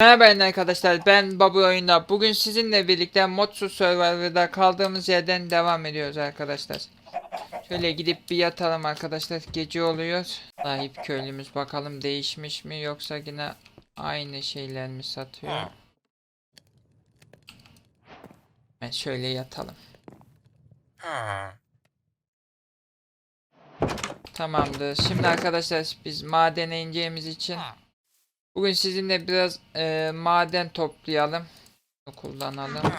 Merhaba arkadaşlar ben Babu Oyunda. Bugün sizinle birlikte Modsuz Survivor'da kaldığımız yerden devam ediyoruz arkadaşlar. Şöyle gidip bir yatalım arkadaşlar. Gece oluyor. Sahip köylümüz bakalım değişmiş mi yoksa yine aynı şeyler mi satıyor? Ben şöyle yatalım. Tamamdır. Şimdi arkadaşlar biz madene ineceğimiz için Bugün sizinle biraz e, maden toplayalım. Bunu kullanalım.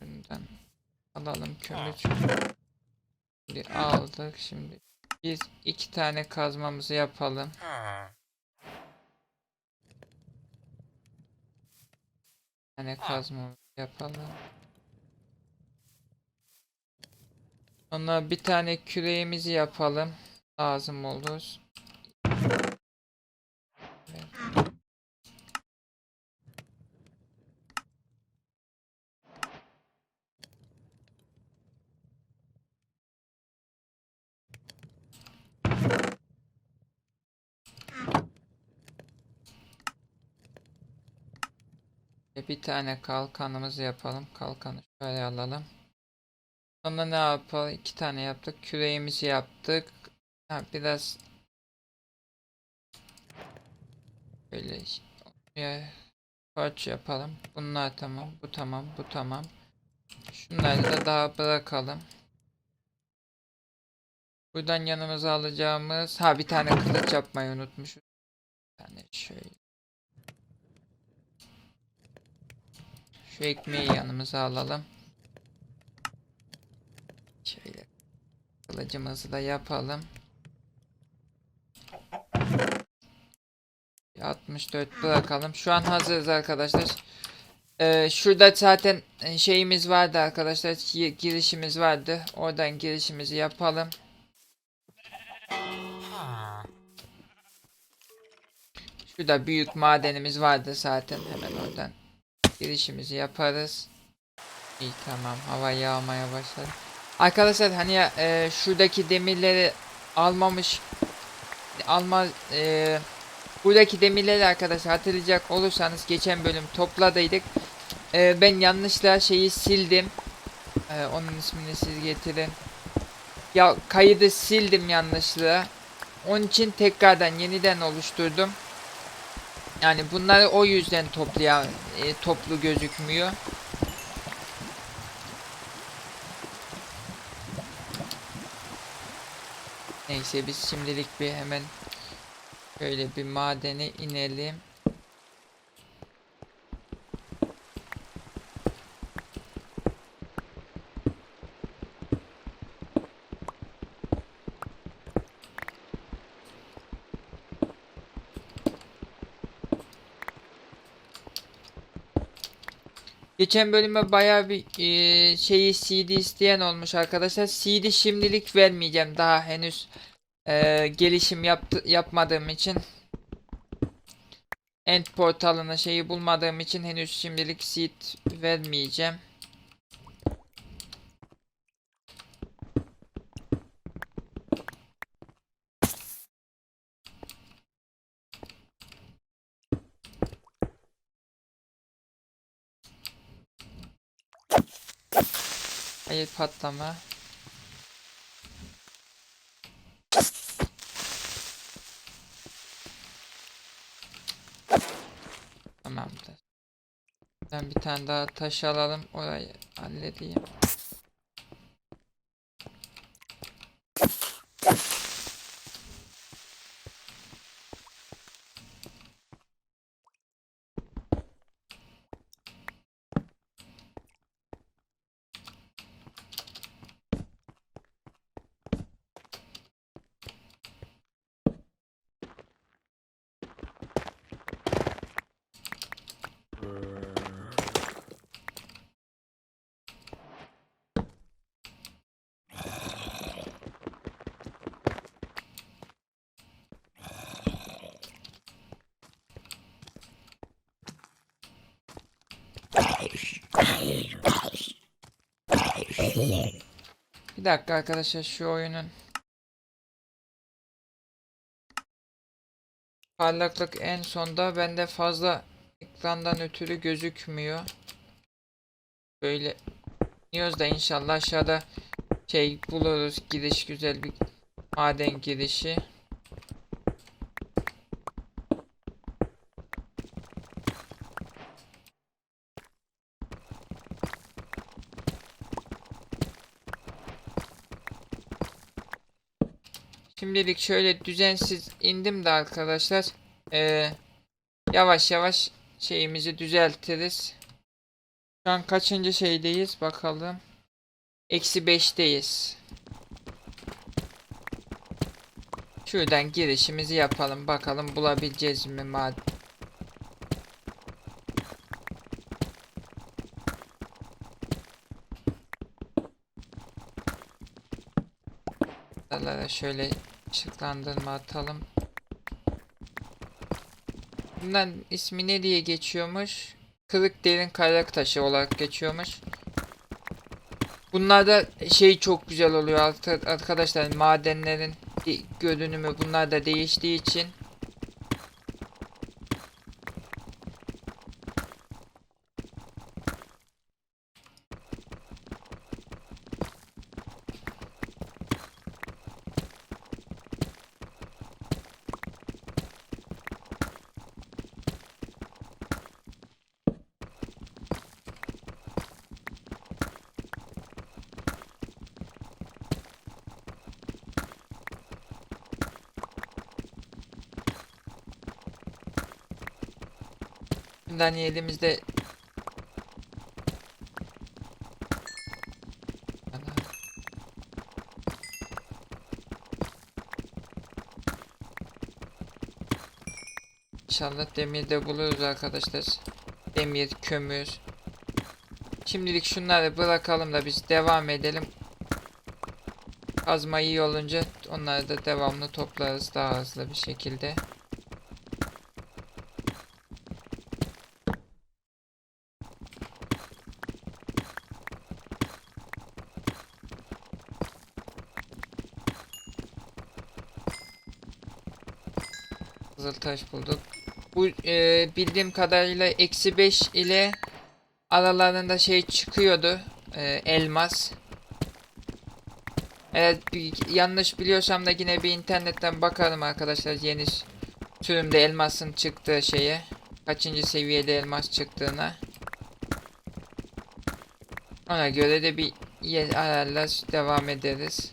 Bundan alalım kömür. Şimdi aldık şimdi. Biz iki tane kazmamızı yapalım. Bir tane kazmamızı yapalım. Sonra bir tane küreğimizi yapalım. Lazım olur. Evet. Ve Bir tane kalkanımızı yapalım. Kalkanı şöyle alalım. Sonra ne yapalım? İki tane yaptık. Küreğimizi yaptık. Ha, biraz böyle ya parça yapalım. Bunlar tamam. Bu tamam. Bu tamam. Şunları da daha bırakalım. Buradan yanımıza alacağımız ha bir tane kılıç yapmayı unutmuşuz. Bir tane şöyle. Şu ekmeği yanımıza alalım. Şöyle kılıcımızı da yapalım. Bir 64 bırakalım. Şu an hazırız arkadaşlar. Ee, şurada zaten e, şeyimiz vardı arkadaşlar. gi- Girişimiz vardı. Oradan girişimizi yapalım. Şurada büyük madenimiz vardı zaten. Hemen oradan girişimizi yaparız. İyi tamam. Hava yağmaya başladı. Arkadaşlar hani e, şuradaki demirleri almamış alma e, buradaki demirleri arkadaşlar hatırlayacak olursanız geçen bölüm topladıydık. E, ben yanlışla şeyi sildim. E, onun ismini siz getirin. Ya kaydı sildim yanlışlıkla. Onun için tekrardan yeniden oluşturdum. Yani bunları o yüzden toplayan e, toplu gözükmüyor. Neyse biz şimdilik bir hemen şöyle bir madene inelim. Geçen bölüme bayağı bir eee, şeyi CD isteyen olmuş arkadaşlar. CD şimdilik vermeyeceğim daha henüz eee, gelişim yaptı, yapmadığım için. End portalına şeyi bulmadığım için henüz şimdilik seed vermeyeceğim. Hayır patlama. Tamamdır. Bir tane daha taş alalım. Orayı halledeyim. Bir dakika arkadaşlar şu oyunun Parlaklık en sonda bende fazla ekrandan ötürü gözükmüyor. Böyle iniyoruz da inşallah aşağıda şey buluruz giriş güzel bir maden girişi. Şimdilik şöyle düzensiz indim de arkadaşlar. Ee, yavaş yavaş şeyimizi düzeltiriz. Şu an kaçıncı şeydeyiz bakalım. Eksi 5'teyiz. Şuradan girişimizi yapalım. Bakalım bulabileceğiz mi. Buralara şöyle ışıklandırma atalım. Bundan ismi ne diye geçiyormuş? Kırık derin kayrak taşı olarak geçiyormuş. Bunlarda şey çok güzel oluyor arka- arkadaşlar madenlerin de- görünümü bunlar da değiştiği için bundan elimizde Allah. İnşallah demir de buluruz arkadaşlar. Demir, kömür. Şimdilik şunları bırakalım da biz devam edelim. Kazma iyi olunca onları da devamlı toplarız daha hızlı bir şekilde. Kızıltaş bulduk. Bu e, bildiğim kadarıyla eksi 5 ile aralarında şey çıkıyordu. e, elmas. Eğer bir- yanlış biliyorsam da yine bir internetten bakarım arkadaşlar yeni sürümde elmasın çıktığı şeye. Kaçıncı seviyede elmas çıktığına. Ona göre de bir yer devam ederiz.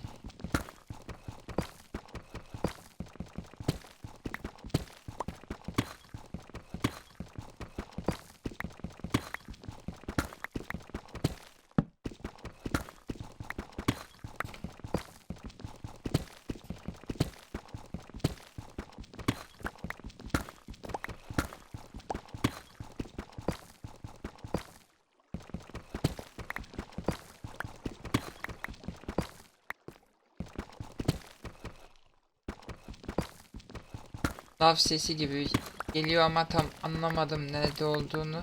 Lav sesi gibi geliyor ama tam anlamadım nerede olduğunu.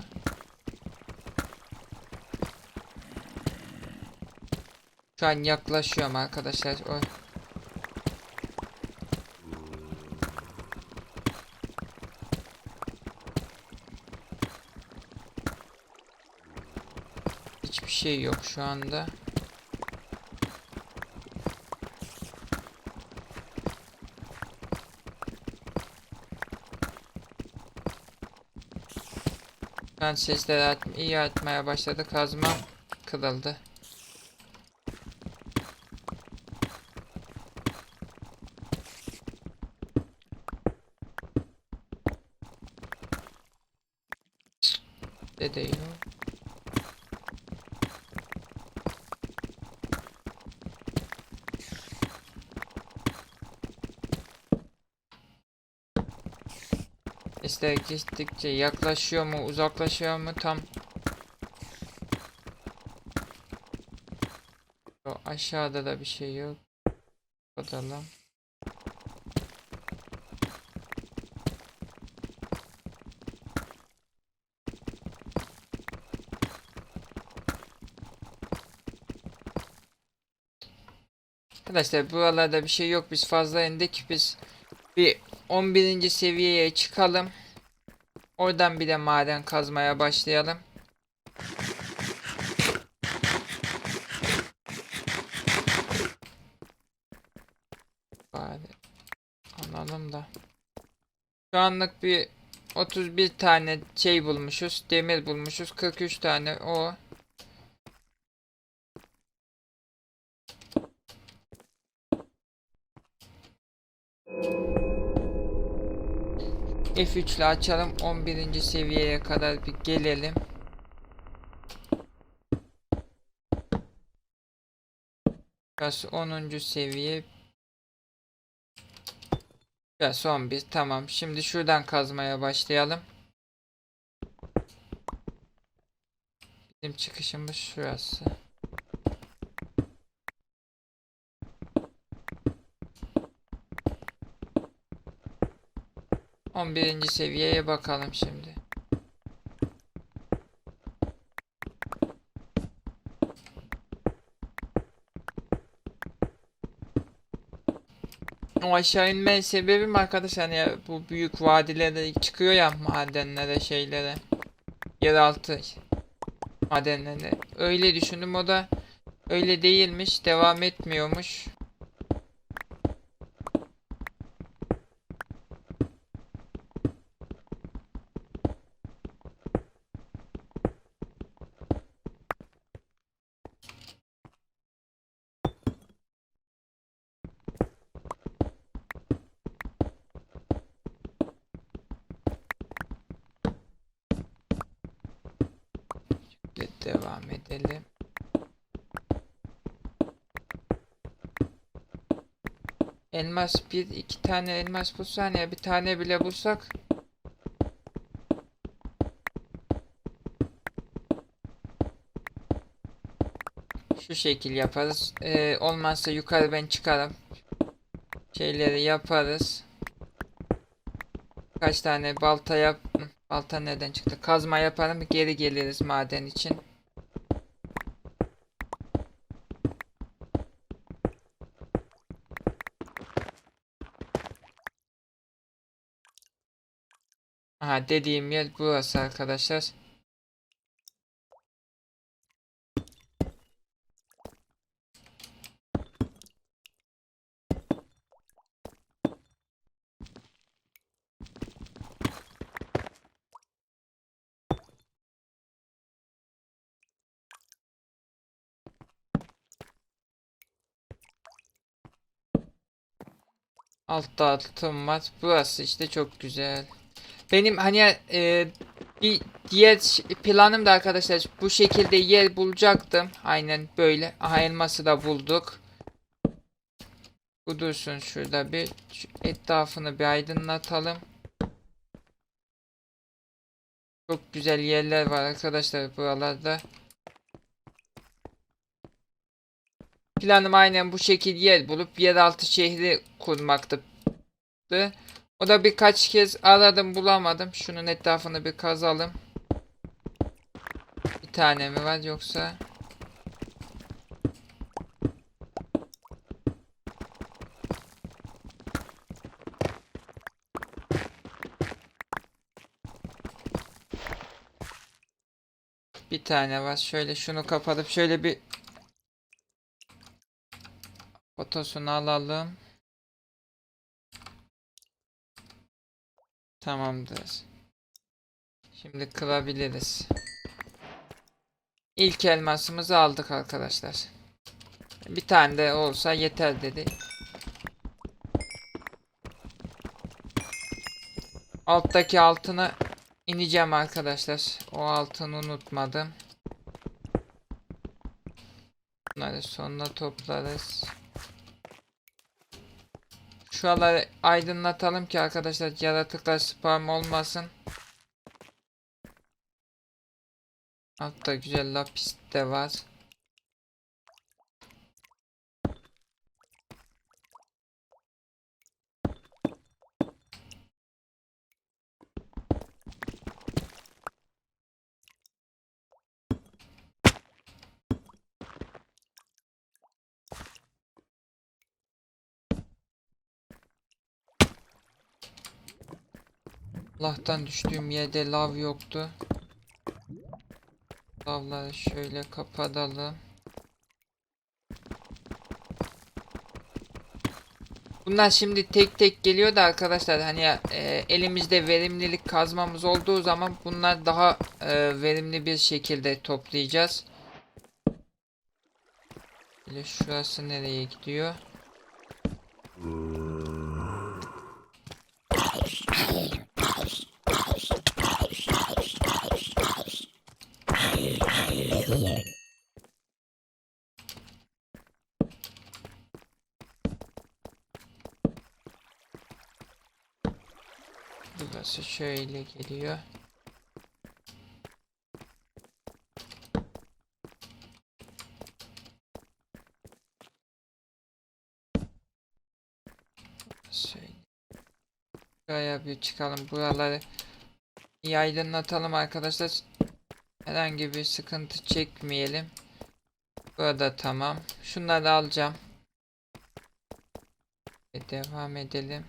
Şu an yaklaşıyorum arkadaşlar. O Hiçbir şey yok şu anda. At iyi atmaya başladı. Kazma kırıldı. De değil o. Sesler gittikçe yaklaşıyor mu uzaklaşıyor mu tam aşağıda da bir şey yok bakalım Arkadaşlar buralarda bir şey yok. Biz fazla indik. Biz bir 11. seviyeye çıkalım. Oradan bir de maden kazmaya başlayalım. Bari alalım da. Şu anlık bir 31 tane şey bulmuşuz. Demir bulmuşuz. 43 tane o. F3 ile açalım. 11. seviyeye kadar bir gelelim. Burası 10. seviye. Burası 11. Tamam. Şimdi şuradan kazmaya başlayalım. Bizim çıkışımız şurası. On birinci seviyeye bakalım şimdi. O aşağı inme sebebim arkadaşlar hani ya bu büyük vadilere çıkıyor ya madenlere şeylere yeraltı madenlerine öyle düşündüm o da öyle değilmiş devam etmiyormuş De- devam edelim elmas bir iki tane elmas bulsak ya bir tane bile bulsak Şu şekil yaparız. Ee, olmazsa yukarı ben çıkarım. Şeyleri yaparız. Kaç tane balta yap... Balta nereden çıktı? Kazma yaparım. Geri geliriz maden için. Dediğim yer burası arkadaşlar. Altta altın var. Burası işte çok güzel. Benim hani e, bir diğer planım da arkadaşlar bu şekilde yer bulacaktım. Aynen böyle. Aha elması da bulduk. Bu dursun şurada bir şu etrafını bir aydınlatalım. Çok güzel yerler var arkadaşlar buralarda. Planım aynen bu şekil yer bulup yeraltı şehri kurmaktı. O da birkaç kez aradım bulamadım. Şunun etrafını bir kazalım. Bir tane mi var yoksa? Bir tane var. Şöyle şunu kapatıp şöyle bir fotosunu alalım. Tamamdır. Şimdi kırabiliriz. İlk elmasımızı aldık arkadaşlar. Bir tane de olsa yeter dedi. Alttaki altını ineceğim arkadaşlar. O altını unutmadım. Bunları sonra toplarız. Şuraları aydınlatalım ki arkadaşlar yaratıklar spam olmasın. Altta güzel lapis de var. Allah'tan düştüğüm yerde lav yoktu. Lavları şöyle kapatalım. Bunlar şimdi tek tek geliyor da arkadaşlar hani e, elimizde verimlilik kazmamız olduğu zaman bunlar daha e, verimli bir şekilde toplayacağız. Böyle şurası nereye gidiyor? Burası şöyle geliyor. Buraya bir çıkalım. Buraları iyi aydınlatalım arkadaşlar. Herhangi bir sıkıntı çekmeyelim. Burada tamam. Şunları alacağım. Ve Devam edelim.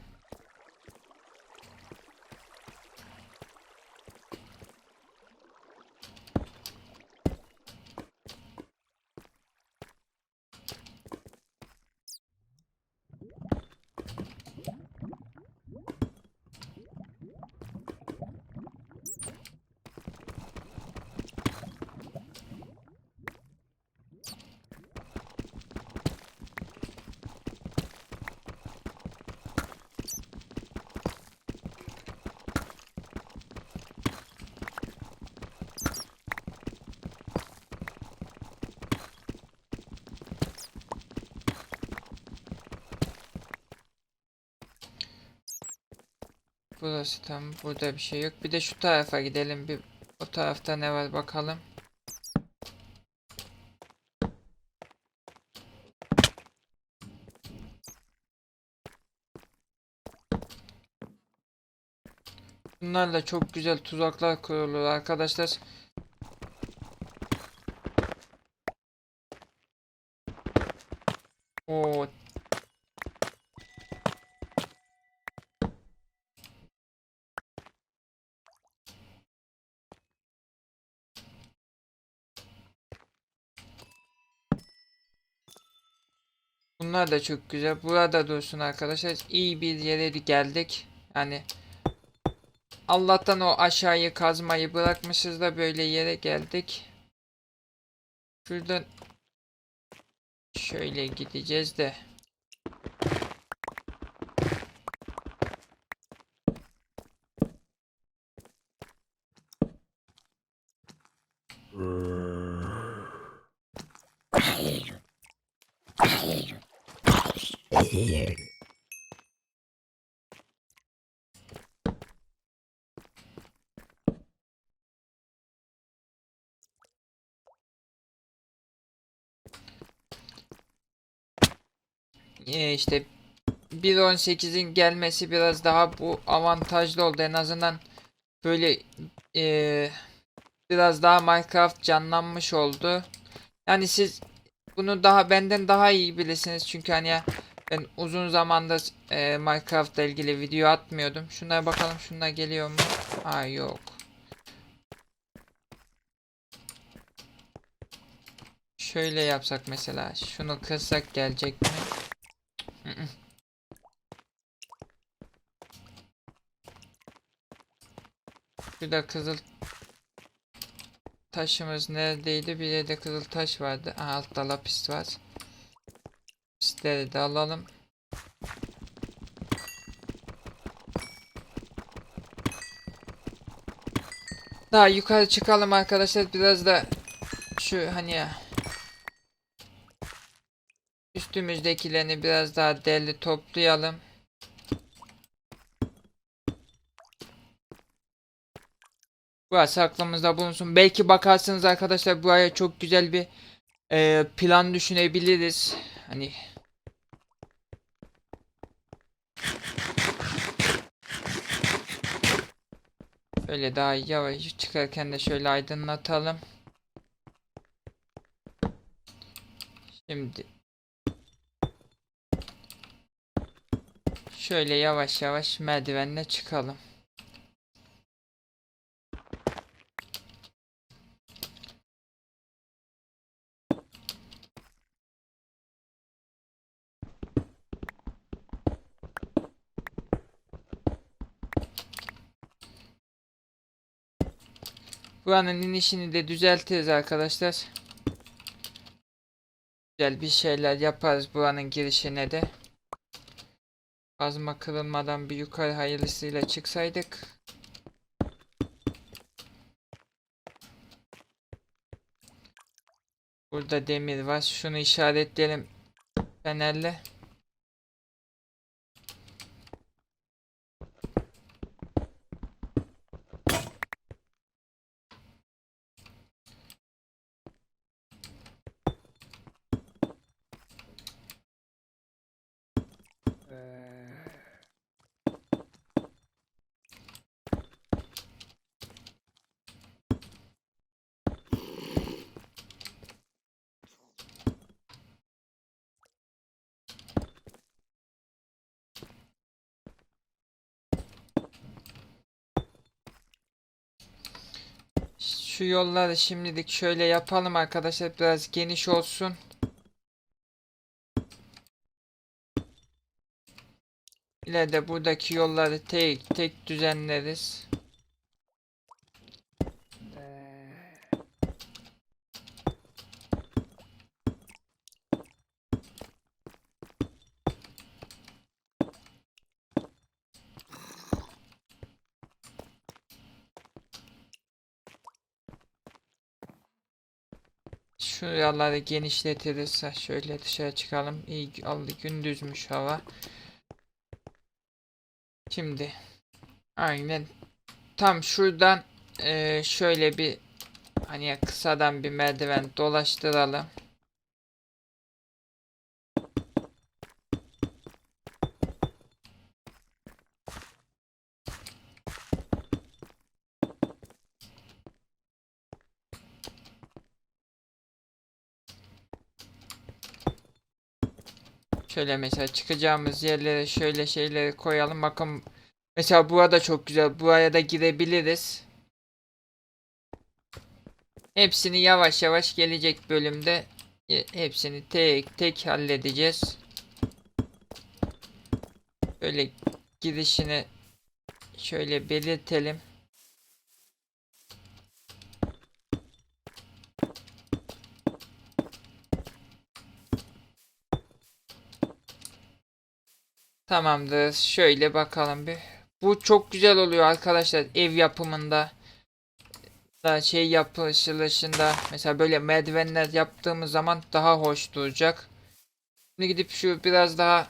Burası tam burada bir şey yok. Bir de şu tarafa gidelim. Bir o tarafta ne var bakalım. Bunlarla çok güzel tuzaklar kurulur arkadaşlar. Bunlar da çok güzel. Burada dursun arkadaşlar. İyi bir yere geldik. Yani Allah'tan o aşağıyı kazmayı bırakmışız da böyle yere geldik. Şuradan şöyle gideceğiz de. Ee, işte 1.18'in gelmesi biraz daha bu avantajlı oldu. En azından böyle ee, biraz daha Minecraft canlanmış oldu. Yani siz bunu daha benden daha iyi bilirsiniz çünkü hani ben uzun zamandır e, Minecraft'la ilgili video atmıyordum. Şunlara bakalım şunlar geliyor mu? Aa yok. Şöyle yapsak mesela. Şunu kırsak gelecek mi? Hı. Şurada kızıl taşımız neredeydi? Bir yerde kızıl taş vardı. Aha, altta lapis var. Lapisleri de alalım. Daha yukarı çıkalım arkadaşlar. Biraz da şu hani üstümüzdekilerini biraz daha derli toplayalım. Burası aklımızda bulunsun. Belki bakarsınız arkadaşlar buraya çok güzel bir e, plan düşünebiliriz. Hani Öyle daha yavaş çıkarken de şöyle aydınlatalım. Şimdi şöyle yavaş yavaş merdivenle çıkalım. Buranın inişini de düzeltiriz arkadaşlar. Güzel bir şeyler yaparız buranın girişine de. Kazma kırılmadan bir yukarı hayırlısıyla çıksaydık. Burada demir var. Şunu işaretleyelim fenerle. Şu yolları şimdilik şöyle yapalım arkadaşlar. Biraz geniş olsun. İleride buradaki yolları tek tek düzenleriz. Şu yolları genişletiriz. Ha, Şöyle dışarı çıkalım. İyi aldı gündüzmüş hava. Şimdi aynen tam şuradan eee, şöyle bir hani kısadan bir merdiven dolaştıralım. Şöyle mesela çıkacağımız yerlere şöyle şeyleri koyalım. Bakın mesela burada çok güzel. Buraya da girebiliriz. Hepsini yavaş yavaş gelecek bölümde e, hepsini tek tek halledeceğiz. Böyle girişini şöyle belirtelim. Tamamdır. Şöyle bakalım bir. Bu çok güzel oluyor arkadaşlar ev yapımında. Da şey yapılışında mesela böyle merdivenler yaptığımız zaman daha hoş duracak. Şimdi gidip şu biraz daha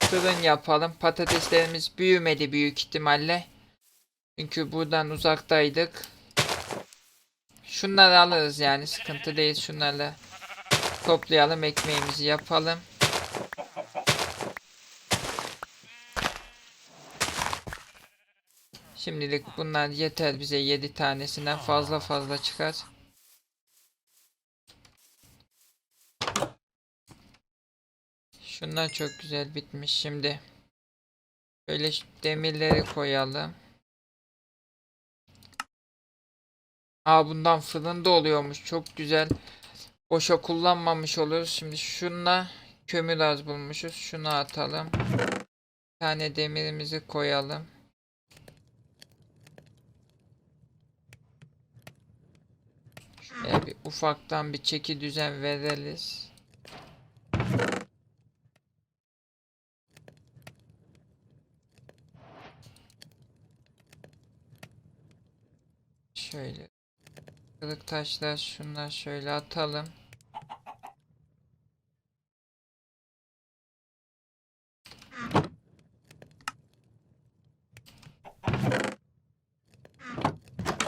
fırın yapalım. Patateslerimiz büyümedi büyük ihtimalle. Çünkü buradan uzaktaydık. Şunları alırız yani sıkıntı değil. Şunlarla toplayalım ekmeğimizi yapalım. Şimdilik bunlar yeter bize 7 tanesinden fazla fazla çıkar. Şunlar çok güzel bitmiş şimdi. Böyle demirleri koyalım. Aa bundan fırında oluyormuş. Çok güzel. Boşa kullanmamış oluruz. Şimdi şunla kömür az bulmuşuz. Şunu atalım. Bir tane demirimizi koyalım. Şöyle bir ufaktan bir çeki düzen veririz. Şöyle kırık taşlar şunlar şöyle atalım.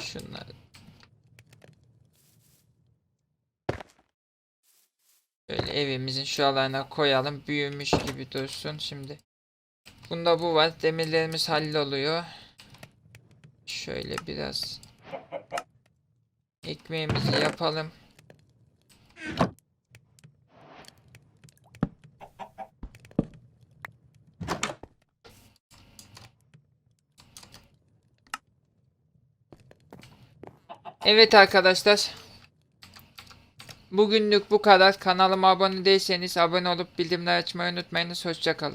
Şunları Böyle evimizin şu alana koyalım. Büyümüş gibi dursun şimdi. Bunda bu var. Demirlerimiz halloluyor. Şöyle biraz ekmeğimizi yapalım. Evet arkadaşlar. Bugünlük bu kadar. Kanalıma abone değilseniz abone olup bildirimleri açmayı unutmayınız. Hoşçakalın.